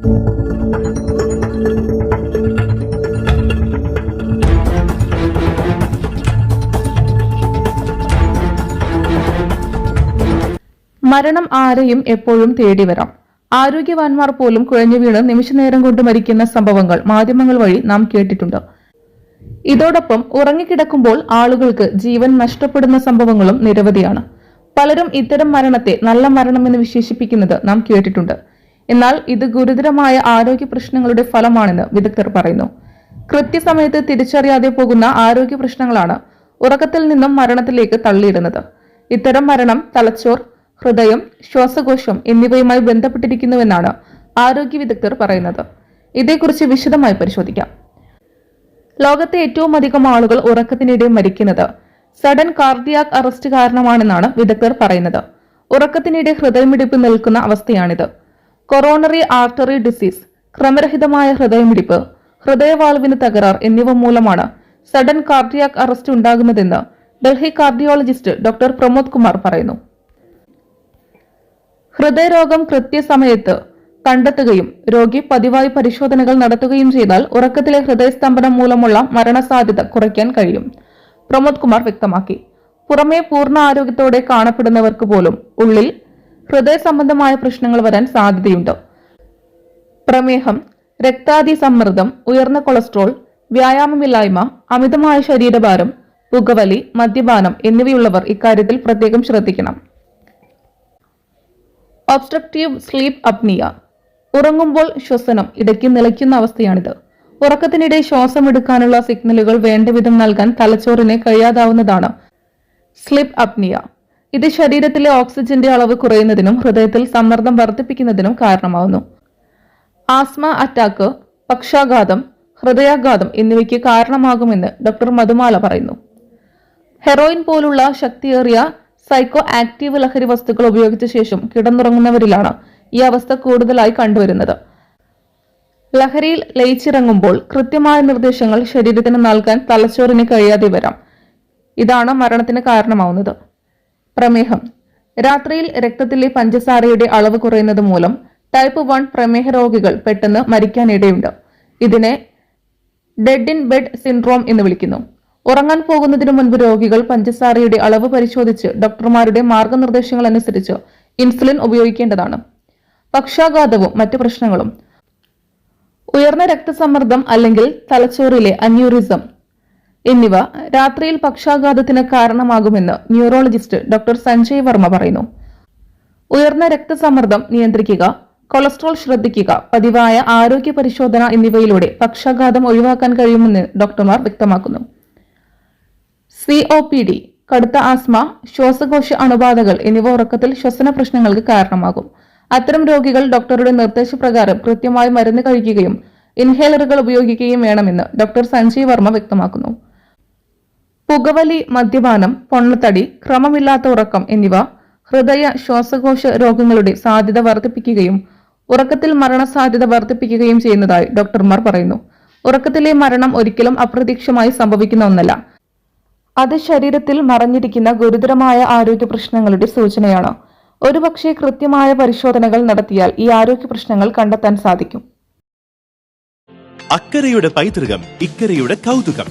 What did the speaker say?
മരണം ആരെയും എപ്പോഴും തേടി വരാം. ആരോഗ്യവാന്മാർ പോലും കുഴഞ്ഞു വീണ് നിമിഷനേരം കൊണ്ട് മരിക്കുന്ന സംഭവങ്ങൾ മാധ്യമങ്ങൾ വഴി നാം കേട്ടിട്ടുണ്ട്. ഇതോടൊപ്പം ഉറങ്ങിക്കിടക്കുമ്പോൾ ആളുകൾക്ക് ജീവൻ നഷ്ടപ്പെടുന്ന സംഭവങ്ങളും നിരവധിയാണ്. പലരും ഇത്തരം മരണത്തെ നല്ല മരണമെന്ന് വിശേഷിപ്പിക്കുന്നത് നാം കേട്ടിട്ടുണ്ട്. എന്നാൽ ഇത് ഗുരുതരമായ ആരോഗ്യ പ്രശ്നങ്ങളുടെ ഫലമാണെന്ന് വിദഗ്ധർ പറയുന്നു. കൃത്യസമയത്ത് തിരിച്ചറിയാതെ പോകുന്ന ആരോഗ്യ പ്രശ്നങ്ങളാണ് ഉറക്കത്തിൽ നിന്നും മരണത്തിലേക്ക് തള്ളിയിടുന്നത്. ഇത്തരം മരണം തലച്ചോർ ഹൃദയം ശ്വാസകോശം എന്നിവയുമായി ബന്ധപ്പെട്ടിരിക്കുന്നുവെന്നാണ് ആരോഗ്യ വിദഗ്ധർ പറയുന്നത്. ഇതേക്കുറിച്ച് വിശദമായി പരിശോധിക്കാം. ലോകത്തെ ഏറ്റവും അധികം ആളുകൾ ഉറക്കത്തിനിടെ മരിക്കുന്നത് സഡൻ കാർഡിയാക് അറസ്റ്റ് കാരണമാണെന്നാണ് വിദഗ്ധർ പറയുന്നത്. ഉറക്കത്തിനിടെ ഹൃദയമിടിപ്പ് നിൽക്കുന്ന അവസ്ഥയാണിത്. കൊറോണറി ആർട്ടറി ഡിസീസ് ക്രമരഹിതമായ ഹൃദയമിടിപ്പ് ഹൃദയവാൾവിന് തകരാർ എന്നിവ മൂലമാണ് സഡൻ കാർഡിയാക് അറസ്റ്റ് ഉണ്ടാകുന്നതെന്ന് ഡൽഹി കാർഡിയോളജിസ്റ്റ് ഡോക്ടർ പ്രമോദ് കുമാർ പറയുന്നു. ഹൃദയരോഗം കൃത്യസമയത്ത് കണ്ടെത്തുകയും രോഗി പതിവായി പരിശോധനകൾ നടത്തുകയും ചെയ്താൽ ഉറക്കത്തിലെ ഹൃദയസ്തംഭനം മൂലമുള്ള മരണസാധ്യത കുറയ്ക്കാൻ കഴിയും. പ്രമോദ് കുമാർ വ്യക്തമാക്കി. പുറമേ പൂർണ ആരോഗ്യത്തോടെ കാണപ്പെടുന്നവർക്ക് പോലും ഉള്ളിൽ ഹൃദയ സംബന്ധമായ പ്രശ്നങ്ങൾ വരാൻ സാധ്യതയുണ്ട്. പ്രമേഹം രക്താതി സമ്മർദ്ദം ഉയർന്ന കൊളസ്ട്രോൾ വ്യായാമമില്ലായ്മ അമിതമായ ശരീരഭാരം പുകവലി മദ്യപാനം എന്നിവയുള്ളവർ ഇക്കാര്യത്തിൽ പ്രത്യേകം ശ്രദ്ധിക്കണം. Obstructive sleep apnoea. ഉറങ്ങുമ്പോൾ ശ്വസനം ഇടയ്ക്ക് നിലയ്ക്കുന്ന അവസ്ഥയാണിത്. ഉറക്കത്തിനിടെ ശ്വാസം എടുക്കാനുള്ള സിഗ്നലുകൾ വേണ്ടവിധം നൽകാൻ തലച്ചോറിനെ കഴിയാതാവുന്നതാണ് സ്ലിപ്പ് അപ്നിയ. ഇത് ശരീരത്തിലെ ഓക്സിജന്റെ അളവ് കുറയുന്നതിനും ഹൃദയത്തിൽ സമ്മർദ്ദം വർദ്ധിപ്പിക്കുന്നതിനും കാരണമാവുന്നു. ആസ്മ അറ്റാക്ക് പക്ഷാഘാതം ഹൃദയാഘാതം എന്നിവയ്ക്ക് കാരണമാകുമെന്ന് ഡോക്ടർ മധുമാല പറയുന്നു. ഹെറോയിൻ പോലുള്ള ശക്തിയേറിയ സൈക്കോ ആക്റ്റീവ് ലഹരി വസ്തുക്കൾ ഉപയോഗിച്ച ശേഷം കിടന്നുറങ്ങുന്നവരിലാണ് ഈ അവസ്ഥ കൂടുതലായി കണ്ടുവരുന്നത്. ലഹരിയിൽ ലയിച്ചിറങ്ങുമ്പോൾ കൃത്യമായ നിർദ്ദേശങ്ങൾ ശരീരത്തിന് നൽകാൻ തലച്ചോറിന് കഴിയാതെ വരാം. ഇതാണ് മരണത്തിന് കാരണമാവുന്നത്. പ്രമേഹം. രാത്രിയിൽ രക്തത്തിലെ പഞ്ചസാരയുടെ അളവ് കുറയുന്നത് മൂലം ടൈപ്പ് വൺ പ്രമേഹ രോഗികൾ പെട്ടെന്ന് മരിക്കാനിടയുണ്ട്. ഇതിനെ ഡെഡ് ഇൻ ബെഡ് സിൻഡ്രോം എന്ന് വിളിക്കുന്നു. ഉറങ്ങാൻ പോകുന്നതിനു മുൻപ് രോഗികൾ പഞ്ചസാരയുടെ അളവ് പരിശോധിച്ച് ഡോക്ടർമാരുടെ മാർഗനിർദ്ദേശങ്ങൾ അനുസരിച്ച് ഇൻസുലിൻ ഉപയോഗിക്കേണ്ടതാണ്. പക്ഷാഘാതവും മറ്റ് പ്രശ്നങ്ങളും. ഉയർന്ന രക്തസമ്മർദ്ദം അല്ലെങ്കിൽ തലച്ചോറിലെ അന്യൂറിസം എന്നിവ രാത്രിയിൽ പക്ഷാഘാതത്തിന് കാരണമാകുമെന്ന് ന്യൂറോളജിസ്റ്റ് ഡോക്ടർ സഞ്ജയ് വർമ്മ പറയുന്നു. ഉയർന്ന രക്തസമ്മർദ്ദം നിയന്ത്രിക്കുക കൊളസ്ട്രോൾ ശ്രദ്ധിക്കുക പതിവായ ആരോഗ്യ പരിശോധന എന്നിവയിലൂടെ പക്ഷാഘാതം ഒഴിവാക്കാൻ കഴിയുമെന്ന് ഡോക്ടർമാർ വ്യക്തമാക്കുന്നു. സി ഒ പി ഡി കടുത്ത ആസ്മ ശ്വാസകോശ അണുബാധകൾ എന്നിവ ഉറക്കത്തിൽ ശ്വസന പ്രശ്നങ്ങൾക്ക് കാരണമാകും. അത്തരം രോഗികൾ ഡോക്ടറുടെ നിർദ്ദേശപ്രകാരം കൃത്യമായി മരുന്ന് കഴിക്കുകയും ഇൻഹേലറുകൾ ഉപയോഗിക്കുകയും വേണമെന്ന് ഡോക്ടർ സഞ്ജയ് വർമ്മ വ്യക്തമാക്കുന്നു. പുകവലി മദ്യപാനം പൊണ്ണത്തടി ക്രമമില്ലാത്ത ഉറക്കം എന്നിവ ഹൃദയ ശ്വാസകോശ രോഗങ്ങളുടെ സാധ്യത വർദ്ധിപ്പിക്കുകയും ഉറക്കത്തിൽ മരണസാധ്യത വർദ്ധിപ്പിക്കുകയും ചെയ്യുന്നതായി ഡോക്ടർമാർ പറയുന്നു. ഉറക്കത്തിലെ മരണം ഒരിക്കലും അപ്രതീക്ഷമായി സംഭവിക്കുന്ന ഒന്നല്ല. അത് ശരീരത്തിൽ മറഞ്ഞിരിക്കുന്ന ഗുരുതരമായ ആരോഗ്യ പ്രശ്നങ്ങളുടെ സൂചനയാണ്. ഒരുപക്ഷെ കൃത്യമായ പരിശോധനകൾ നടത്തിയാൽ ഈ ആരോഗ്യ പ്രശ്നങ്ങൾ കണ്ടെത്താൻ സാധിക്കും. അക്കരയുടെ പൈതൃകം ഇക്കരയുടെ കൗതുകം.